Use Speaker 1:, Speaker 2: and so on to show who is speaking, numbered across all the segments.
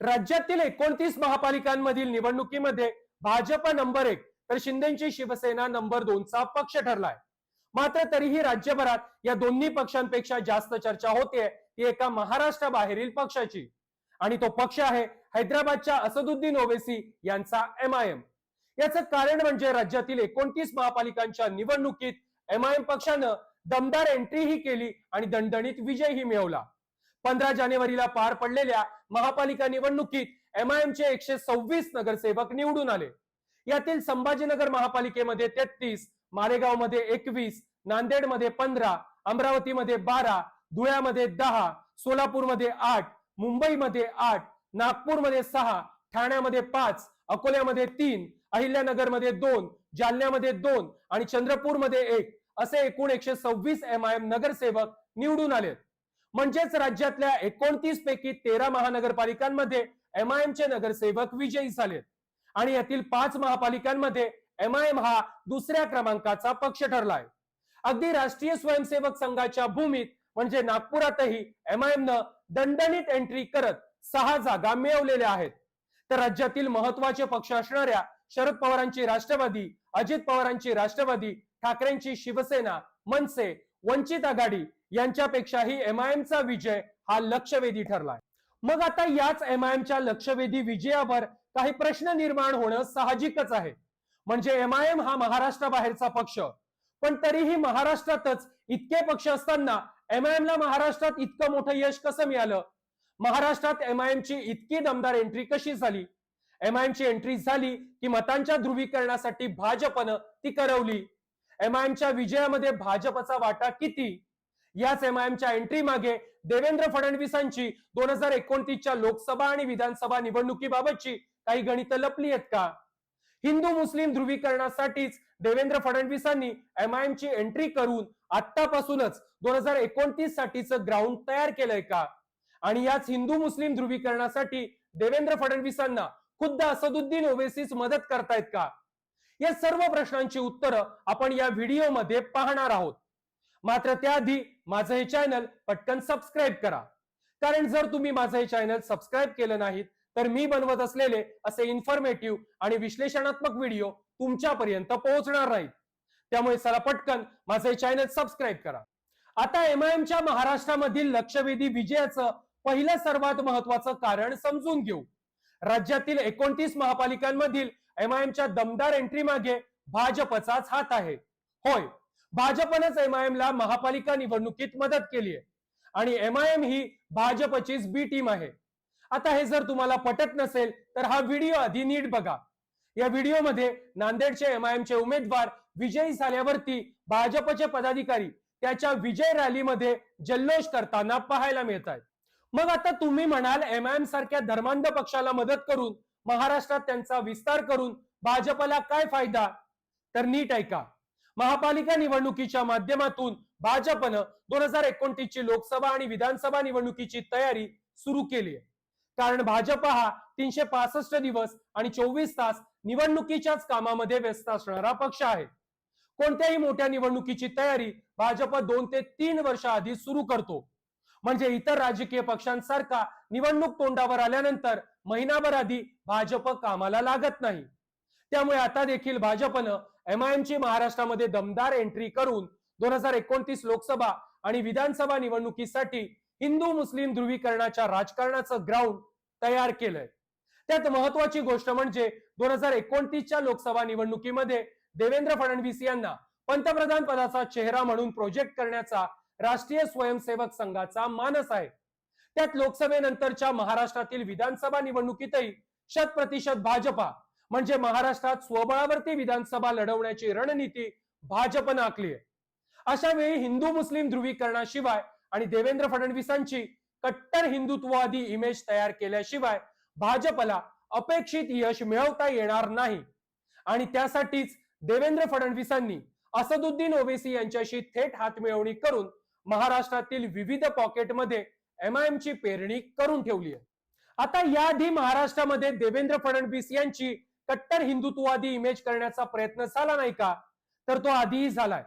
Speaker 1: राज्यातील एकोणतीस महापालिकांमधील निवडणुकीमध्ये भाजप नंबर एक तर शिंदेची शिवसेना नंबर दोनचा पक्ष ठरलाय. मात्र तरीही राज्यभरात या दोन्ही पक्षांपेक्षा जास्त चर्चा होते ती एका महाराष्ट्राबाहेरील पक्षाची. आणि तो पक्ष आहे हैदराबादच्या असदुद्दीन ओवेसी यांचा एमआयएम याचं कारण म्हणजे राज्यातील एकोणतीस महापालिकांच्या निवडणुकीत एमआयएम पक्षानं दमदार एंट्रीही केली आणि दणदणीत विजयही मिळवला. पंधरा जानेवारीला पार पडलेल्या महापालिका निवडणुकीत एम आय एमचे एकशे सव्वीस नगरसेवक निवडून आले. यातील संभाजीनगर महापालिकेमध्ये तेहतीस मालेगावमध्ये एकवीस नांदेडमध्ये पंधरा अमरावतीमध्ये बारा धुळ्यामध्ये दहा सोलापूरमध्ये आठ मुंबईमध्ये आठ नागपूरमध्ये सहा ठाण्यामध्ये पाच अकोल्यामध्ये तीन अहिल्यानगरमध्ये दोन जालन्यामध्ये दोन आणि चंद्रपूरमध्ये एक असे एकूण एकशे सव्वीस एम आय एम नगरसेवक निवडून आलेत. म्हणजेच राज्यातल्या एकोणतीस पैकी तेरा महानगरपालिकांमध्ये एम नगरसेवक विजयी झालेत आणि यातील पाच महापालिकांमध्ये एम हा दुसऱ्या क्रमांकाचा पक्ष ठरलाय. अगदी राष्ट्रीय स्वयंसेवक संघाच्या भूमीत म्हणजे नागपुरातही एम दणदणीत एंट्री करत सहा जागा मिळवलेल्या आहेत. तर राज्यातील महत्त्वाचे पक्ष असणाऱ्या शरद पवारांची राष्ट्रवादी अजित पवारांची राष्ट्रवादी ठाकरेंची शिवसेना मनसे वंचित आघाडी यांच्यापेक्षाही एम आय एमचा विजय हा लक्षवेधी ठरलाय. मग आता याच एम आय एमच्या लक्षवेधी विजयावर काही प्रश्न निर्माण होणं साहजिकच आहे. म्हणजे एम आय एम हा महाराष्ट्राबाहेरचा पक्ष. पण तरीही महाराष्ट्रातच इतके पक्ष असताना एम आय ला महाराष्ट्रात इतकं मोठं यश कसं मिळालं? महाराष्ट्रात एम आय ची इतकी दमदार एंट्री कशी झाली? एम आय ची एंट्री झाली की मतांच्या ध्रुवीकरणासाठी भाजपनं ती करवली. एम आय च्या विजयामध्ये भाजपचा वाटा किती? याच एम च्या एंट्री मागे देवेंद्र फडणवीसांची दोन हजार एकोणतीसच्या लोकसभा आणि विधानसभा निवडणुकीबाबतची काही गणित लपली आहेत का? हिंदू मुस्लिम ध्रुवीकरणासाठीच देवेंद्र फडणवीसांनी एम ची एंट्री करून आतापासूनच दोन हजार एकोणतीस साठीचं ग्राउंड तयार केलंय का? आणि याच हिंदू मुस्लिम ध्रुवीकरणासाठी देवेंद्र फडणवीसांना खुद्द असदुद्दीन ओवेसीच मदत करतायत का? या सर्व प्रश्नांची उत्तरं आपण या व्हिडिओमध्ये पाहणार आहोत. मात्र त्याआधी माझं हे चॅनल पटकन सबस्क्राईब करा. कारण जर तुम्ही माझं हे चॅनल सबस्क्राईब केलं नाहीत तर मी बनवत असलेले असे इन्फॉर्मेटिव्ह आणि विश्लेषणात्मक व्हिडिओ तुमच्यापर्यंत पोहोचणार नाहीत. त्यामुळे चला पटकन माझं हे चॅनल सबस्क्राईब करा. आता एम आय महाराष्ट्रामधील लक्षवेधी विजयाचं पहिलं सर्वात महत्वाचं कारण समजून घेऊ. राज्यातील एकोणतीस महापालिकांमधील एम आय दमदार एंट्री मागे भाजपचाच हात आहे. होय भाजपनंच एमआयएमला ला महापालिका निवडणुकीत मदत केली आहे. आणि एम ही भाजपचीच बी टीम आहे. आता हे जर तुम्हाला पटत नसेल तर हा व्हिडिओ आधी नीट बघा. या व्हिडिओमध्ये नांदेडचे एम उमेदवार विजयी झाल्यावरती भाजपचे पदाधिकारी त्याच्या विजय रॅलीमध्ये जल्लोष करताना पाहायला मिळत आहेत मग आता तुम्ही म्हणाल एम सारख्या धर्मांध पक्षाला मदत करून महाराष्ट्रात त्यांचा विस्तार करून भाजपला काय फायदा? तर नीट ऐका. महापालिका निवडणुकीच्या माध्यमातून भाजपनं दोन हजार एकोणतीस ची लोकसभा आणि विधानसभा निवडणुकीची तयारी सुरू केली आहे. कारण भाजप हा तीनशे पासष्ट दिवस आणि चोवीस तास निवडणुकीच्याच कामामध्ये व्यस्त असणारा पक्ष आहे. कोणत्याही मोठ्या निवडणुकीची तयारी भाजप दोन ते तीन वर्ष आधी सुरू करतो. म्हणजे इतर राजकीय पक्षांसारखा निवडणूक तोंडावर आल्यानंतर महिनाभर आधी भाजप कामाला लागत नाही. त्यामुळे आता देखील भाजपनं एम ची महाराष्ट्रामध्ये दमदार एंट्री करून दोन हजार एकोणतीस लोकसभा आणि विधानसभा निवडणुकीसाठी हिंदू मुस्लिम ध्रुवीकरणाच्या राजकारणाचं ग्राउंड तयार केलंय. त्यात महत्वाची गोष्ट म्हणजे दोन हजार एकोणतीसच्या लोकसभा निवडणुकीमध्ये देवेंद्र फडणवीस यांना पंतप्रधान पदाचा चेहरा म्हणून प्रोजेक्ट करण्याचा राष्ट्रीय स्वयंसेवक संघाचा मानस आहे. त्यात लोकसभेनंतरच्या महाराष्ट्रातील विधानसभा निवडणुकीतही शत प्रतिशत भाजपा म्हणजे महाराष्ट्रात स्वबळावरती विधानसभा लढवण्याची रणनीती भाजपनं आखली आहे. अशा वेळी हिंदू मुस्लिम ध्रुवीकरणाशिवाय आणि देवेंद्र फडणवीसांची कट्टर हिंदुत्ववादी इमेज तयार केल्याशिवाय भाजपला अपेक्षित यश मिळवता येणार नाही. आणि त्यासाठीच देवेंद्र फडणवीसांनी असदुद्दीन ओवेसी यांच्याशी थेट हात मिळवणी करून महाराष्ट्रातील विविध पॉकेटमध्ये एम आय ची पेरणी करून ठेवली आहे. आता याआधी महाराष्ट्रामध्ये देवेंद्र फडणवीस यांची कट्टर हिंदुत्ववादी इमेज करण्याचा प्रयत्न झाला नाही का? तर तो आधीही झालाय.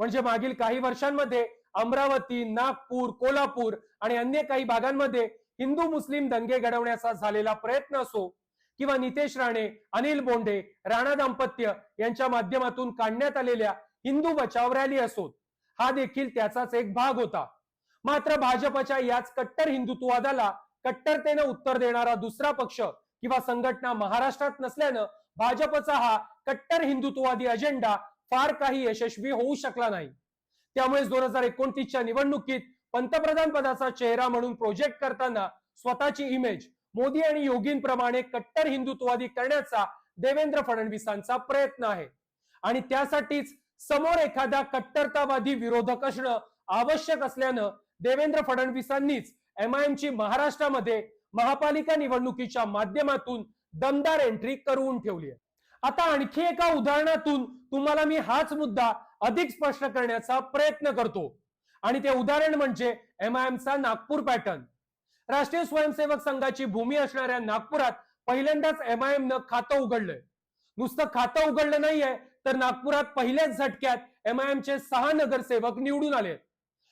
Speaker 1: म्हणजे मागील काही वर्षांमध्ये अमरावती नागपूर कोल्हापूर आणि अन्य काही भागांमध्ये हिंदू मुस्लिम दंगे घडवण्याचा झालेला प्रयत्न असो किंवा नितेश राणे अनिल बोंडे राणा दाम्पत्य यांच्या माध्यमातून काढण्यात आलेल्या हिंदू बचाव रॅली असोत हा देखील त्याचाच एक भाग होता. मात्र भाजपच्या याच कट्टर हिंदुत्ववादाला कट्टरतेनं उत्तर देणारा दुसरा पक्ष किंवा संघटना महाराष्ट्रात नसल्यानं भाजपचा हा कट्टर हिंदुत्ववादी अजेंडा फार काही यशस्वी होऊ शकला नाही. त्यामुळेच दोन हजार एकोणतीसच्या निवडणुकीत पंतप्रधान पदाचा चेहरा म्हणून प्रोजेक्ट करताना स्वतःची इमेज मोदी आणि योगींप्रमाणे कट्टर हिंदुत्ववादी करण्याचा देवेंद्र फडणवीसांचा प्रयत्न आहे. आणि त्यासाठीच समोर एखादा कट्टरतावादी विरोधक असणं आवश्यक असल्यानं देवेंद्र फडणवीसांनीच एमआयएमची महाराष्ट्रामध्ये महापालिका निवडणुकीच्या माध्यमातून दमदार एंट्री करून ठेवली आहे. आता आणखी एका उदाहरणातून तुम्हाला मी हाच मुद्दा अधिक स्पष्ट करण्याचा प्रयत्न करतो. आणि ते उदाहरण म्हणजे एमआयएमचा नागपूर पॅटर्न राष्ट्रीय स्वयंसेवक संघाची भूमी असणाऱ्या नागपुरात पहिल्यांदाच एमआयएम न खातं उघडलंय. नुसतं खातं उघडलं नाहीये तर नागपुरात पहिल्याच झटक्यात एमआयएमचे सहा नगरसेवक निवडून आले.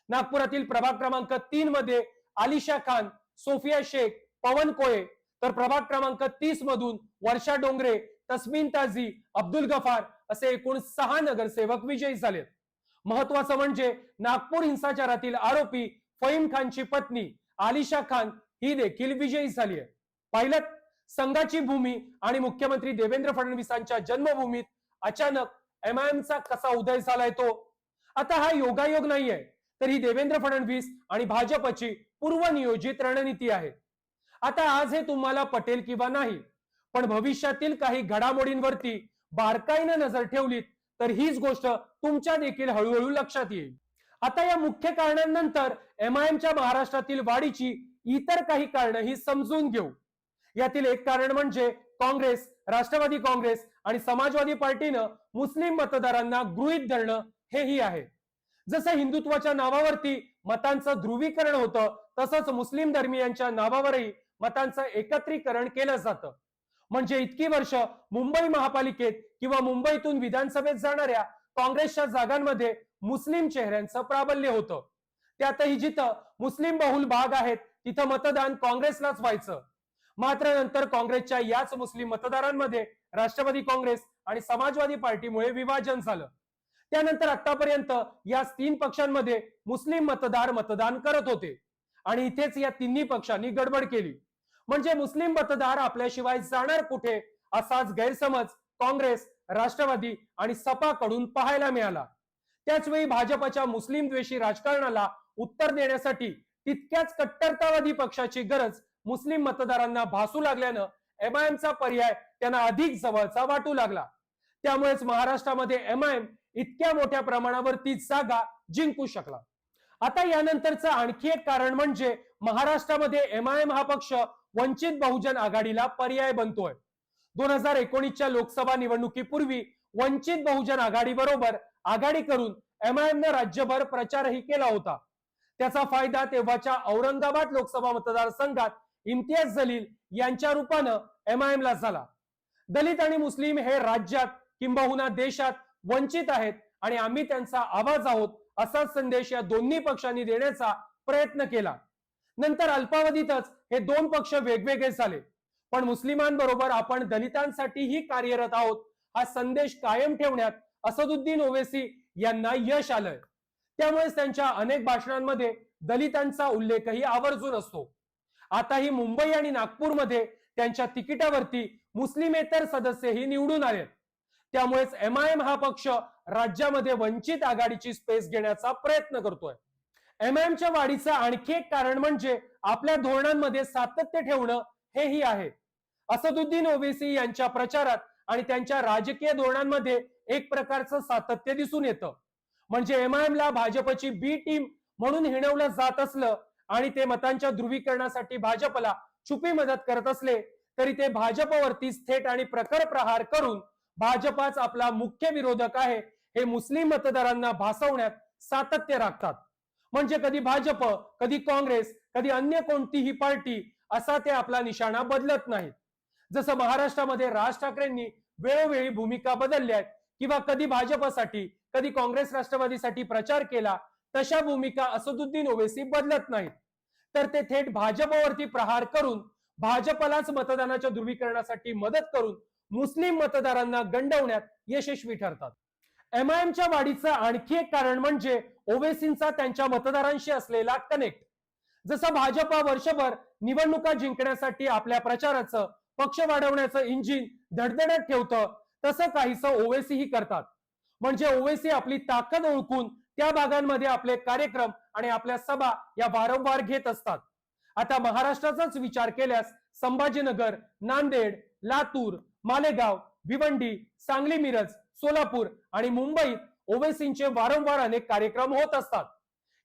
Speaker 1: नागपुरातील प्रभाग क्रमांक तीन मध्ये आलिशा खान सोफिया शेख पवन कोळे. तर प्रभाग क्रमांक तीस मधून वर्षा डोंगरे तस्मिन ताजी अब्दुल गफार असे एकूण सहा नगरसेवक विजयी झालेत महत्वाचं म्हणजे नागपूर हिंसाचारातील आरोपी फईम खानची पत्नी आलिशा खान ही देखील विजयी झाली आहे. पाहिलं संघाची भूमी आणि मुख्यमंत्री देवेंद्र फडणवीसांच्या जन्मभूमीत अचानक एमआयएमचा कसा उदय झालाय तो? आता हा योगायोग नाहीये तर ही देवेंद्र फडणवीस आणि भाजपची पूर्वनियोजित रणनीती आहे. आता आज हे तुम्हाला पटेल किंवा नाही पण भविष्यातील काही घडामोडींवरती बारकाईनं नजर ठेवलीत तर हीच गोष्ट तुमच्या देखील हळूहळू लक्षात येईल. आता या मुख्य कारणांनंतर एमआयएमच्या महाराष्ट्रातील वाढीची इतर काही कारणं ही समजून घेऊ. यातील एक कारण म्हणजे काँग्रेस राष्ट्रवादी काँग्रेस आणि समाजवादी पार्टीनं मुस्लिम मतदारांना गृहीत धरणं हेही आहे. जसं हिंदुत्वाच्या नावावरती मतांचं ध्रुवीकरण होतं तसंच मुस्लिम धर्मियांच्या नावावरही मतांचं एकत्रीकरण केलं जातं. म्हणजे इतकी वर्ष मुंबई महापालिकेत किंवा मुंबईतून विधानसभेत जाणाऱ्या काँग्रेसच्या जागांमध्ये मुस्लिम चेहऱ्यांचं प्राबल्य होतं. त्यातही जिथं मुस्लिम बहुल भाग आहेत तिथं मतदान काँग्रेसलाच व्हायचं. मात्र नंतर काँग्रेसच्या याच मुस्लिम मतदारांमध्ये राष्ट्रवादी काँग्रेस आणि समाजवादी पार्टीमुळे विभाजन झालं. त्यानंतर आतापर्यंत या तीन पक्षांमध्ये मुस्लिम मतदार मतदान करत होते. आणि इथेच या तिन्ही पक्षांनी गडबड केली. म्हणजे मुस्लिम मतदार आपल्याशिवाय जाणार कुठे असाच गैरसमज काँग्रेस राष्ट्रवादी आणि सपा कडून पाहायला मिळाला. त्याचवेळी भाजपच्या मुस्लिम द्वेषी राजकारणाला उत्तर देण्यासाठी तितक्याच कट्टरतावादी पक्षाची गरज मुस्लिम मतदारांना भासू लागल्यानं एमआयएमचा पर्याय त्यांना अधिक जवळचा वाटू लागला. त्यामुळेच महाराष्ट्रामध्ये एमआयएम इतक्या मोठ्या प्रमाणावर ती जागा जिंकू शकला. आता यानंतरचं आणखी एक कारण म्हणजे महाराष्ट्रामध्ये एमआयएम हा पक्ष वंचित बहुजन आघाडीला पर्याय बनतोय. दोन हजार एकोणीसच्या लोकसभा निवडणुकीपूर्वी वंचित बहुजन आघाडीबरोबर आघाडी करून एमआयएमनं राज्यभर प्रचारही केला होता. त्याचा फायदा तेव्हाच्या औरंगाबाद लोकसभा मतदारसंघात इम्तियाज जलील यांच्या रूपानं एमआयएमला झाला. दलित आणि मुस्लिम हे राज्यात किंबहुना देशात वंचित आहेत आणि आम्ही त्यांचा आवाज आहोत असा संदेश या दोन्ही पक्षांनी देण्याचा प्रयत्न केला. नंतर अल्पावधीतच हे दोन पक्ष वेगवेगळे झाले. पण मुस्लिमांबरोबर आपण दलितांसाठीही कार्यरत आहोत हा संदेश कायम ठेवण्यात असदुद्दीन ओवेसी यांना यश आलंय. त्यामुळेच त्यांच्या अनेक भाषणांमध्ये दलितांचा उल्लेखही आवर्जून असतो. आताही मुंबई आणि नागपूरमध्ये त्यांच्या तिकिटावरती मुस्लिमेतर सदस्यही निवडून आलेत. त्यामुळेच एमआयएम हा पक्ष राज्यामध्ये वंचित आघाडीची स्पेस घेण्याचा प्रयत्न करतोय. एमआयएमच्या वाढीचं आणखी एक कारण म्हणजे आपल्या धोरणांमध्ये सातत्य ठेवणं हेही आहे. असदुद्दीन ओवेसी यांच्या प्रचारात आणि त्यांच्या राजकीय धोरणांमध्ये एक प्रकारचं सातत्य दिसून येतं. म्हणजे एमआयएमला भाजपची बी टीम म्हणून हिणवलं जात असलं आणि ते मतांच्या ध्रुवीकरणासाठी भाजपला छुपी मदत करत असले तरी ते भाजपवरती थेट आणि प्रखर प्रहार करून भाजपाच आपला मुख्य विरोधक आहे हे मुस्लिम मतदारांना भासवण्यात सातत्य राखतात. म्हणजे कधी भाजप कधी काँग्रेस कधी अन्य कोणतीही पार्टी असा ते आपला निशाणा बदलत नाहीत. जसं महाराष्ट्रामध्ये राज ठाकरेंनी वेळोवेळी भूमिका बदलल्या आहेत किंवा कधी भाजपसाठी कधी काँग्रेस राष्ट्रवादीसाठी प्रचार केला तशा भूमिका असदुद्दीन ओवेसी बदलत नाहीत. तर ते थेट भाजपवरती प्रहार करून भाजपलाच मतदानाच्या ध्रुवीकरणासाठी मदत करून मुस्लिम मतदारांना गंडवण्यात यशस्वी ठरतात. एमआयएमच्या वाढीचं आणखी एक कारण म्हणजे ओवेसींचा त्यांच्या मतदारांशी असलेला कनेक्ट जसं भाजपा वर्षभर निवडणुका जिंकण्यासाठी आपल्या प्रचाराचं पक्ष वाढवण्याचं इंजिन धडधडत ठेवतं तसं काहीसं ओवेसीही करतात. म्हणजे ओवेसी आपली ताकद ओळखून त्या भागांमध्ये आपले कार्यक्रम आणि आपल्या सभा या वारंवार घेत असतात. आता महाराष्ट्राचाच विचार केल्यास संभाजीनगर नांदेड लातूर मालेगाव भिवंडी सांगली मिरज सोलापूर आणि मुंबईत ओवेसींचे वारंवार अनेक कार्यक्रम होत असतात.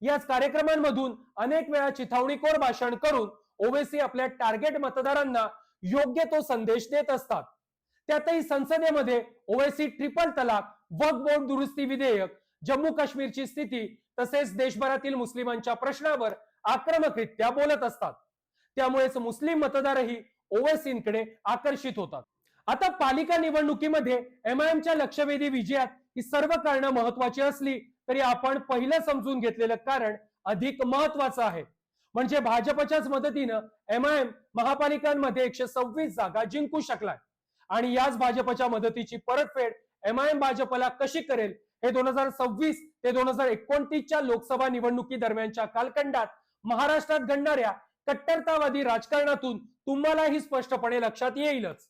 Speaker 1: याच कार्यक्रमांमधून अनेक वेळा चिथावणीखोर भाषण करून ओवेसी आपल्या टार्गेट मतदारांना योग्य तो संदेश देत असतात. त्यातही संसदेमध्ये ओवेसी ट्रिपल तलाक वक बोर्ड दुरुस्ती विधेयक जम्मू काश्मीरची स्थिती तसेच देशभरातील मुस्लिमांच्या प्रश्नावर आक्रमकरित्या बोलत असतात. त्यामुळेच मुस्लिम मतदारही ओवेसींकडे आकर्षित होतात. आता पालिका निवडणुकीमध्ये एमआयएमच्या लक्षवेधी विजयात ही सर्व कारणं महत्वाची असली तरी आपण पहिलं समजून घेतलेलं कारण अधिक महत्वाचं आहे. म्हणजे भाजपच्याच मदतीनं एमआयएम महापालिकांमध्ये एकशे सव्वीस जागा जिंकू शकलाय. आणि याच भाजपच्या मदतीची परतफेड एमआयएम भाजपला कशी करेल हे दोन हजार सव्वीस ते दोन हजार एकोणतीसच्या लोकसभा निवडणुकी दरम्यानच्या कालखंडात महाराष्ट्रात घडणाऱ्या कट्टरतावादी राजकारणातून तुम्हालाही स्पष्टपणे लक्षात येईलच.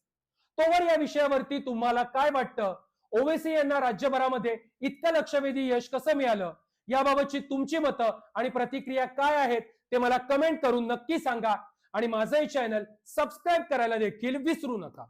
Speaker 1: तोवर या विषयावरती तुम्हाला काय वाटतं? ओवेसी यांना राज्यभरामध्ये इतकं लक्षवेधी यश कसं मिळालं? याबाबतची तुमची मतं आणि प्रतिक्रिया काय आहेत ते मला कमेंट करून नक्की सांगा. आणि माझं हे चॅनल सबस्क्राईब करायला देखील विसरू नका.